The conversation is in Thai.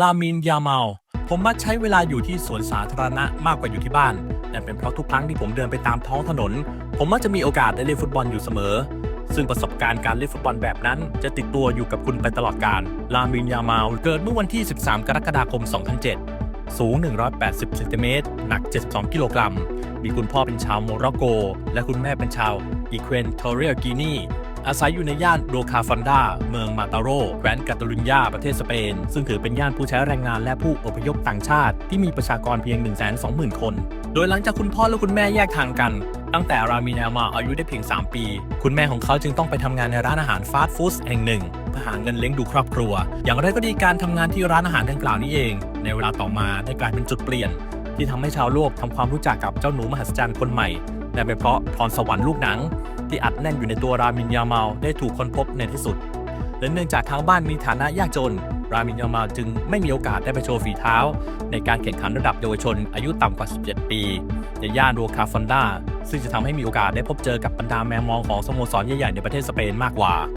ลามินยาเมา ผมมักใช้เวลาอยู่ที่สวนสาธารณะมากกว่าอยู่ที่บ้านแต่เป็นเพราะทุกครั้งที่ผมเดินไปตามท้องถนน ผมมักจะมีโอกาสได้เล่นฟุตบอลอยู่เสมอ ซึ่งประสบการณ์การเล่นฟุตบอลแบบนั้น จะติดตัวอยู่กับคุณไปตลอดกาล ลามินยาเมาเกิดเมื่อวันที่ 13 กรกฎาคม 2007 สูง 180 เซนติเมตร หนัก 72 กิโลกรัม มีคุณพ่อเป็นชาวโมร็อกโก และคุณแม่เป็นชาวอีเควนทอเรียกินี อาศัยอยู่ในย่านโรคาฟันดา เมืองมาตาโรแคว้นกาตาลุญญาประเทศสเปน ซึ่งถือเป็นย่านผู้ใช้แรงงานและผู้อพยพต่างชาติที่มีประชากรเพียง 120,000 คน โดยหลังจากคุณพ่อและคุณแม่แยกทางกัน ตั้งแต่รามินามาอายุได้เพียง 3 ปี คุณแม่ของเขาจึงต้องไปทำงานในร้านอาหารฟาสต์ฟู้ดแห่งหนึ่งเพื่อหาเงินเลี้ยงดูครอบครัว อย่างไรก็ดีการทำงานที่ร้านอาหารดังกล่าวนี้เอง ในเวลาต่อมาได้กลายเป็นจุดเปลี่ยน ที่ทำให้ชาวโลกทำความรู้จักกับเจ้าหนูมหัศจรรย์คนใหม่และเป็นเพราะพรสวรรค์ลูกหนัง ที่อัดแน่นอยู่ในตัวรามินยาเมาได้ถูกค้นพบในที่สุด และเนื่องจากทางบ้านมีฐานะยากจน รามินยาเมาจึงไม่มีโอกาสได้ไปโชว์ฝีเท้า ในการแข่งขันระดับเยาวชน อายุต่ำกว่า 17 ปีในย่านโรคาฟอนดาซึ่งจะทำให้มีโอกาสได้พบเจอกับบรรดาแมวมองของสโมสรใหญ่ๆในประเทศสเปนมากกว่า